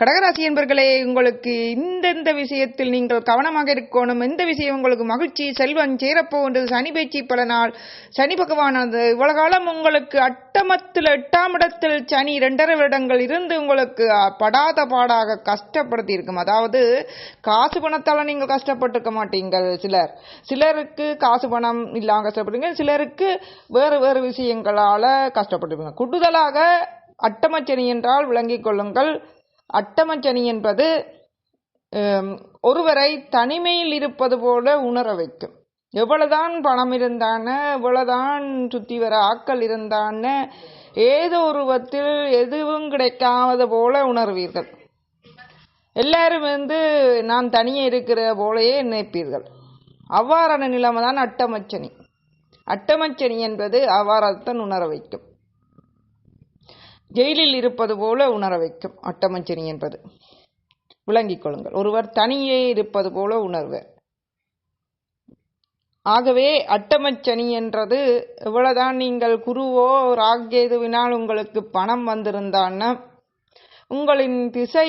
கடகராசி என்பர்களே உங்களுக்கு இந்தெந்த விஷயத்தில் நீங்கள் கவனமாக இருக்கணும். எந்த விஷயம் உங்களுக்கு மகிழ்ச்சி செல்வம் சேரப்போன்றது சனி பேச்சு பல நாள் சனி பகவானது. இவ்வளவு காலம் உங்களுக்கு அட்டமத்தில் எட்டாம் இடத்தில் சனி இரண்டரை வருடங்கள் இருந்து உங்களுக்கு படாத பாடாக கஷ்டப்படுத்தி இருக்கும். அதாவது காசு பணத்தால் நீங்கள் கஷ்டப்பட்டிருக்க மாட்டீங்கள் சிலர். சிலருக்கு காசு பணம் இல்லாமல் கஷ்டப்படுறீங்க சிலருக்கு வேறு வேறு விஷயங்களால் கஷ்டப்பட்டிருப்பீங்க. கூடுதலாக அட்டமச்சனி என்றால் விளங்கிக் கொள்ளுங்கள். அட்டமச்சனி என்பது ஒருவரை தனிமையில் இருப்பது போல உணர வைக்கும். எவ்வளவுதான் பணம் இருந்தான எவ்வளவுதான் சுத்தி வர ஆட்கள் இருந்தான ஏதோ உருவத்தில் எதுவும் கிடைக்காத போல உணர்வீர்கள். எல்லாரும் வந்து நான் தனியே இருக்கிற போலயே நினைப்பீர்கள். அவ்வாறான நிலைமை தான் அட்டமச்சனி அட்டமச்சனி என்பது அவ்வாறத்தான் உணர வைக்கும். ஜெயிலில் இருப்பது போல உணர வைக்கும். அட்டமச்சனி என்பது. விளங்கிக் கொள்ளுங்கள். ஒருவர் தனியே இருப்பது போல உணர்வர் ஆகவே அட்டமச்சனி என்றது எவ்வளவுதான் நீங்கள் குருவோ ராகேதுவினால் உங்களுக்கு பணம் வந்திருந்தான்னா. உங்களின் திசை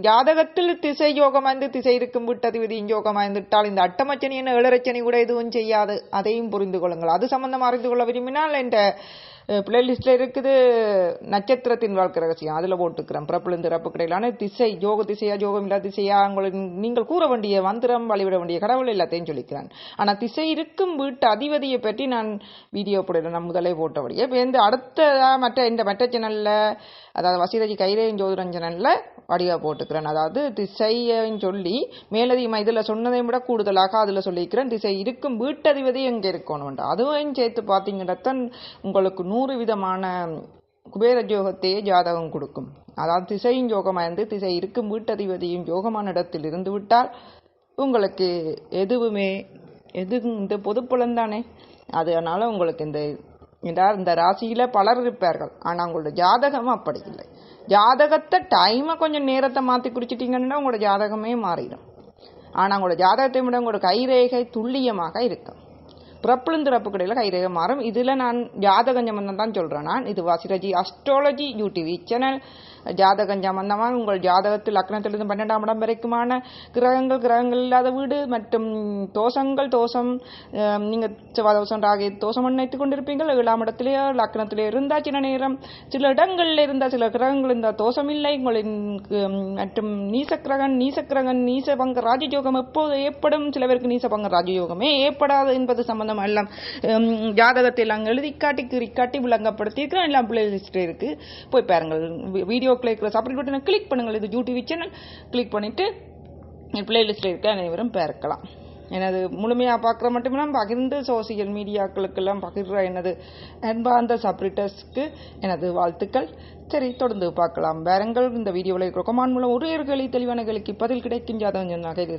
ஜாதகத்தில் திசை யோகமாய்ந்து திசை இருக்கும் விட்டது. விட்டதிபதி யோகமாய்ந்துவிட்டால் இந்த அட்டமச்சனி என்ன ஏழரச்சனி கூட எதுவும் செய்யாது. அதையும் புரிந்து கொள்ளுங்கள். அது சம்பந்தம் அறிந்து கொள்ள விரும்பினால் என்ற பிளேலிஸ்ட்டில் இருக்குது நட்சத்திரத்தின் வாழ்க்கை ரகசியம். அதில் போட்டுக்கிறேன். பிறப்பிலிருந்து இறப்பு கிடையிலான திசை யோக திசையா யோகம் இல்லா திசையா உங்களின் நீங்கள் கூற வேண்டிய மந்திரம் வழிவிட வேண்டிய கடவுள் எல்லாத்தையும் சொல்லிக்கிறேன். ஆனால் திசை இருக்கும் வீட்டு அதிபதியை பற்றி நான் வீடியோ போடுறேன் நான் முதலே போட்டபடியே இப்போ இந்த அடுத்த மற்ற இந்த மற்ற சேனலில் அதாவது வசீரஜி கைரேயின் ஜோதிடன் சேனலில் வடிவா போட்டுக்கிறேன். அதாவது திசையன்னு சொல்லி மேலதிகமாக இதில் சொன்னதை விட கூடுதலாக அதில் சொல்லியிருக்கிறேன் திசை இருக்கும் வீட்டதிபதி எங்கே இருக்கணும் அதுவும் சேர்த்து பார்த்தீங்கன்னா உங்களுக்கு நூறு விதமான குபேர யோகத்தையே ஜாதகம் கொடுக்கும். அதாவது திசையும் யோகமாக இருந்து திசை இருக்கும் வீட்டதிபதியும் யோகமான இடத்தில் இருந்து விட்டால் உங்களுக்கு எதுவுமே எது இந்த பொதுப்புலன் தானே? அதனால உங்களுக்கு இந்த என்றால் இந்த ராசியில் பலர் இருப்பார்கள். ஆனால் உங்களோட ஜாதகம் அப்படி இல்லை. ஜாதகத்தை டைமை கொஞ்சம் நேரத்தை மாற்றி குறிச்சிட்டிங்கன்னா உங்களோட ஜாதகமே மாறிடும். ஆனால் உங்களோட ஜாதகத்தை விட உங்களோட கைரேகை துல்லியமாக இருக்கும். பிறப்பிலிருந்து கடையில் கைரேக மாறும். இதுல நான் ஜாதகம் சம்பந்தம் தான் சொல்றேன். நான் இது வாசிரஜி அஸ்ட்ராலஜி யூடிவி சேனல் ஜாதகம் சம்பந்தமாக உங்கள் ஜாதகத்தில் லக்னத்திலிருந்து பன்னெண்டாம் இடம் வரைக்குமான கிரகங்கள் கிரகங்கள் இல்லாத வீடு மற்றும் தோஷங்கள் தோஷம் நீங்கள் செவ்வாய் தோஷம் ராகி தோஷம் நினைத்துக் கொண்டிருப்பீங்கள் ஏழாம் இடத்திலேயோ லக்னத்திலே இருந்தால் சில நேரம் சில இடங்களில் இருந்தால் சில கிரகங்கள் இருந்தால் தோஷம் இல்லை. உங்களின் மற்றும் நீசக்கிரகன் நீசக்கிரகன் நீசபங்க ராஜயோகம் எப்போது ஏற்படும்? சில பேருக்கு நீசபங்க ராஜயோகமே ஏற்படாது என்பது சம்பந்தம் எல்லாம் ஜாதகத்தை எல்லாம் எழுதி காட்டி காட்டி விளங்கப்படுத்தி இருக்கிறேன் எல்லாம் பிளேலிஸ்ட் இருக்கு. போய் பாருங்கள். வீடியோக்களை இருக்கிற சப்ரேட் பட்டனை கிளிக் பண்ணுங்கள். இது யூடியூப் சேனல் கிளிக் பண்ணிட்டு பிளேலிஸ்ட்டில் இருக்க அனைவரும் பார்க்கலாம். எனது முழுமையாக பார்க்குற மட்டுமில்லாமல் பகிர்ந்து சோசியல் மீடியாக்களுக்கெல்லாம் பகிர்ற எனது அன்பார்ந்த சப்ரிட்டர்ஸ்க்கு எனது வாழ்த்துக்கள். சரி தொடர்ந்து பார்க்கலாம். வேறங்கள் இந்த வீடியோவில் இருக்கிற மூலம் ஒரு கேள்வி தெளிவான கேள்விக்கு பதில் கிடைக்கும். ஜாதகம் சொன்னா கைரே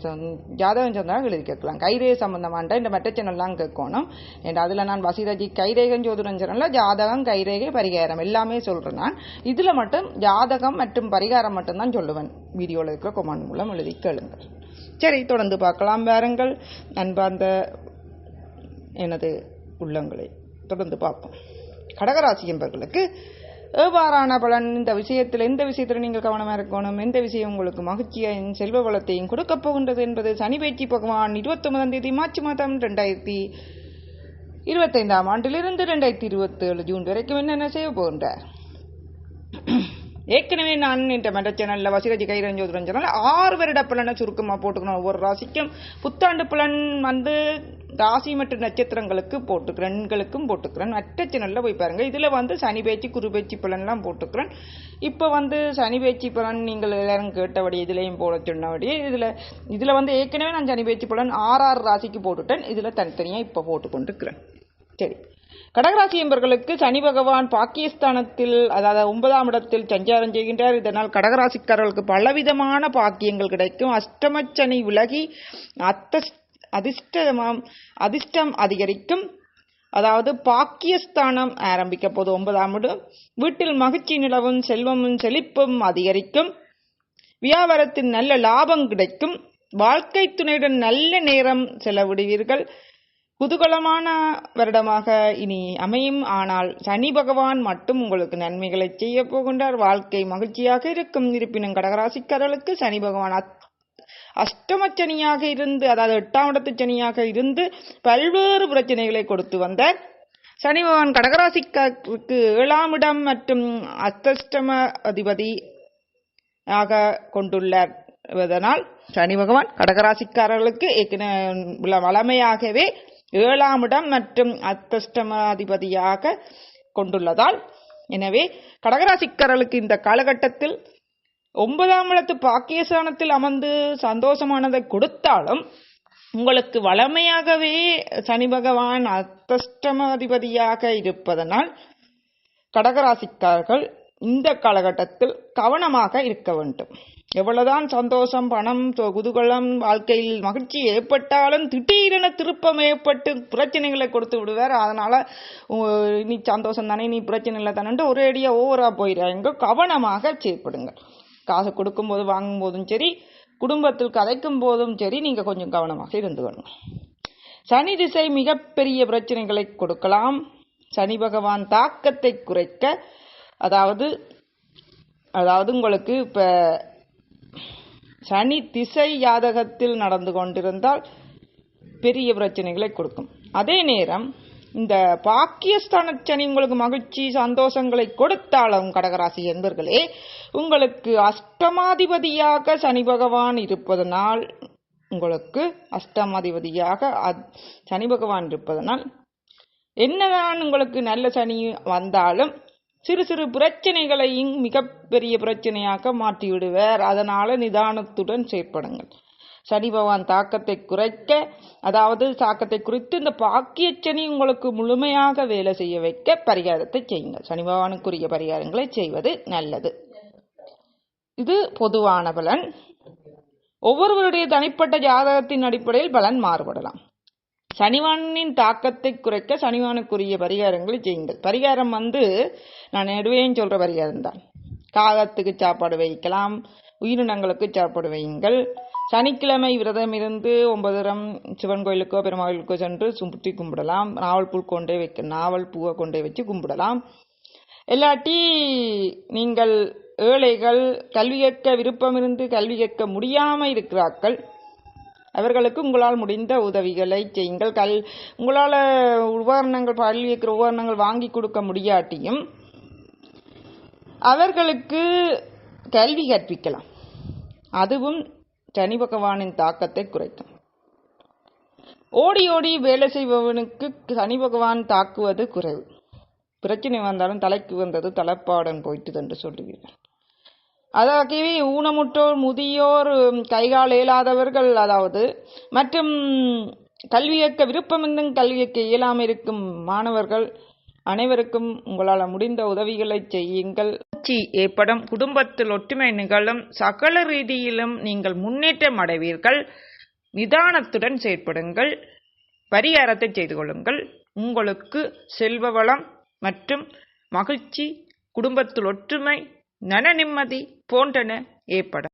ஜாதகம் சொன்னால் எழுதி கேட்கலாம். கைரே சம்பந்தமான இந்த மெட்ட சேனல்லாம் கேட்கணும். என் அதில் நான் வசீராஜி கைரேகன் ஜோதிடம் சேனலில் ஜாதகம் கைரேகை பரிகாரம் எல்லாமே சொல்கிறேன் நான். இதில் மட்டும் ஜாதகம் மற்றும் பரிகாரம் மட்டும்தான் சொல்லுவேன். வீடியோவில் இருக்கிற கொமான் மூலம் எழுதி கேளுங்கள். சரி தொடர்ந்து பார்க்கலாம். வாருங்கள். அன்பார்ந்த எனது உள்ளங்களை தொடர்ந்து பார்ப்போம். கடகராசி என்பவர்களுக்கு எவ்வாறான பலன்? இந்த விஷயத்தில் எந்த விஷயத்தில் நீங்கள் கவனமாக இருக்கணும்? எந்த விஷயம் உங்களுக்கு மகிழ்ச்சியையும் செல்வ வளத்தையும் கொடுக்கப் போகின்றது என்பது சனி பேச்சு பகவான் இருபத்தொன்பதாம் தேதி மார்ச் மாதம் ரெண்டாயிரத்தி இருபத்தைந்தாம் ஆண்டிலிருந்து ரெண்டாயிரத்தி இருபத்தி ஏழு ஜூன் வரைக்கும் என்னென்ன செய்ய போகின்றார்? ஏற்கனவே நான் இந்த மெட்ட சேனலில் வசிரஜி கைரன் ஜோதிடன் சேனல் ஆறு வருட பலனை சுருக்கமாக போட்டுக்கணும். ஒவ்வொரு ராசிக்கும் புத்தாண்டு பலன் வந்து ராசி மற்றும் நட்சத்திரங்களுக்கு போட்டுக்கிறேன் எண்களுக்கும் போட்டுக்கிறேன். மற்ற சேனலில் போய் பாருங்கள் இதில் வந்து சனி பேச்சு குரு பேச்சு பலன்லாம் போட்டுக்கிறேன். இப்போ வந்து சனி பேச்சு பலன் நீங்கள் எல்லாரும் கேட்டபடி இதுலேயும் போட சொன்னபடி இதில் இதில் வந்து ஏற்கனவே நான் சனி பேச்சு பலன் ஆறு ஆறு ராசிக்கு போட்டுட்டேன். இதில் தனித்தனியாக இப்போ போட்டுக்கொண்டிருக்கிறேன். சரி. கடகராசி என்பவர்களுக்கு சனி பகவான் பாக்கியஸ்தானத்தில் அதாவது ஒன்பதாம் இடத்தில் சஞ்சாரம் செய்கின்றார். இதனால் கடகராசிக்காரர்களுக்கு பலவிதமான பாக்கியங்கள் கிடைக்கும். அஷ்டமச்சனி விலகி அத்த அதிர்ஷ்டமாம் அதிர்ஷ்டம் அதிகரிக்கும். அதாவது பாக்கியஸ்தானம் ஆரம்பிக்க போது ஒன்பதாம் இடம். வீட்டில் மகிழ்ச்சி நிலவும் செல்வமும் செழிப்பும் அதிகரிக்கும். வியாபாரத்தில் நல்ல லாபம் கிடைக்கும். வாழ்க்கை துணையுடன் நல்ல நேரம் செலவிடுவீர்கள். குதூகலமான வருடமாக இனி அமையும். ஆனால் சனி பகவான் மட்டும் உங்களுக்கு நன்மைகளை செய்ய போகின்றார். வாழ்க்கை மகிழ்ச்சியாக இருக்கும். இருப்பினும் கடகராசிக்காரர்களுக்கு சனி பகவான் அஷ்டமச்சனியாக இருந்து அதாவது எட்டாம் இடத்து சனியாக இருந்து பல்வேறு பிரச்சனைகளை கொடுத்து வந்தார். சனி பகவான் கடகராசிக்காருக்கு ஏழாம் இடம் மற்றும் அத்தஷ்டம அதிபதி ஆக கொண்டுள்ளார் அதனால் சனி பகவான் கடகராசிக்காரர்களுக்கு வளமையாகவே ஏழாம் இடம் மற்றும் அத்தஷ்டமாதிபதியாக கொண்டுள்ளதால் எனவே கடகராசிக்காரர்களுக்கு இந்த காலகட்டத்தில் ஒன்பதாம் இடத்து பாக்கியஸ்தானத்தில் அமர்ந்து சந்தோஷமானதை கொடுத்தாலும் உங்களுக்கு வளமையாகவே சனி பகவான் அத்தஷ்டமாதிபதியாக இருப்பதனால் கடகராசிக்காரர்கள் இந்த காலகட்டத்தில் கவனமாக இருக்க வேண்டும். எவ்வளவுதான் சந்தோஷம் பணம் குதூகலம் வாழ்க்கையில் மகிழ்ச்சி ஏற்பட்டாலும் திடீரென திருப்பம் ஏற்பட்டு பிரச்சனைகளை கொடுத்து விடுவார். அதனால நீ சந்தோஷம் தானே நீ பிரச்சனை இல்லை தானன்ட்டு ஒரேடியாக ஓவரா போயிடுறாங்க கவனமாக செயற்படுங்கள். காசு கொடுக்கும்போது வாங்கும் போதும் சரி குடும்பத்தில் கதைக்கும் போதும் சரி நீங்க கொஞ்சம் கவனமாக இருந்து வரணும் சனி திசை மிகப்பெரிய பிரச்சனைகளை கொடுக்கலாம். சனி பகவான் தாக்கத்தை குறைக்க அதாவது அதாவது உங்களுக்கு இப்போ சனி திசை யாதகத்தில் நடந்து கொண்டிருந்தால் பெரிய பிரச்சனைகளை கொடுக்கும். அதே நேரம் இந்த பாக்கியஸ்தான சனி உங்களுக்கு மகிழ்ச்சி சந்தோஷங்களை கொடுத்தாலும் கடகராசி என்பர்களே உங்களுக்கு அஷ்டமாதிபதியாக சனி பகவான் இருப்பதனால் உங்களுக்கு அஷ்டமாதிபதியாக சனி பகவான் இருப்பதனால் என்னதான் உங்களுக்கு நல்ல சனி வந்தாலும் சிறு சிறு பிரச்சனைகளையும் மிகப்பெரிய பிரச்சனையாக மாற்றிவிடுவார். அதனால் அதனால நிதானத்துடன் செயற்படுங்கள். சனி பகவான் தாக்கத்தை குறைக்க அதாவது தாக்கத்தை குறித்து இந்த பாக்கியச்சனி உங்களுக்கு முழுமையாக வேலை செய்ய வைக்க பரிகாரத்தை செய்யுங்கள். சனி பகவானுக்குரிய பரிகாரங்களை செய்வது நல்லது. இது பொதுவான பலன். ஒவ்வொருவருடைய தனிப்பட்ட ஜாதகத்தின் அடிப்படையில் பலன் மாறுபடலாம். சனிவானின் தாக்கத்தை குறைக்க சனிவானுக்குரிய பரிகாரங்களை செய்யுங்கள். பரிகாரம் வந்து நான் நடுவேன்னு சொல்ற பரிகாரம் தான் காகத்துக்கு சாப்பாடு வைக்கலாம் உயிரினங்களுக்கு சாப்பாடு வையுங்கள். சனிக்கிழமை விரதம் இருந்து ஒன்பதரம் சிவன் கோயிலுக்கோ பெருமாளுக்கோ சென்று சுற்றி கும்பிடலாம். நாவல் புல் கொண்டே வைக்க நாவல் பூவை கொண்டே வச்சு கும்பிடலாம். இல்லாட்டி நீங்கள் ஏழைகள் கல்வி கேட்க விருப்பம் இருந்து கல்வி கேட்க முடியாமல் இருக்கிறார்கள் அவர்களுக்கு உங்களால் முடிந்த உதவிகளை செய்யுங்கள். கல் உங்களால் உபகரணங்கள் பள்ளி வைக்கிற உபகரணங்கள் வாங்கி கொடுக்க முடியாட்டியும் அவர்களுக்கு கல்வி கற்பிக்கலாம். அதுவும் சனி பகவானின் தாக்கத்தை குறைக்கும். ஓடி ஓடி வேலை செய்பவனுக்கு சனி பகவான் தாக்குவது குறைவு. பிரச்சனை வந்தாலும் தலைக்கு வந்தது தலைப்பாடன் போயிட்டுது என்று சொல்லுவீர்கள். அதாகவே ஊனமுற்றோர் முதியோர் கைகால் இயலாதவர்கள் அதாவது மற்றும் கல்வி விருப்பமிருந்தும் கல்வியக்க கல்வி இயலாமல் இருக்கும் மாணவர்கள் அனைவருக்கும் உங்களால் முடிந்த உதவிகளை செய்யுங்கள். ஏற்படும் குடும்பத்தில் ஒற்றுமை நிகழும் சகல ரீதியிலும் நீங்கள் முன்னேற்றம் அடைவீர்கள். நிதானத்துடன் செயற்படுங்கள். பரிகாரத்தை செய்து கொள்ளுங்கள். உங்களுக்கு செல்வ வளம் மற்றும் மகிழ்ச்சி குடும்பத்தில் ஒற்றுமை நன நிம்மதி போன்றன ஏற்படும்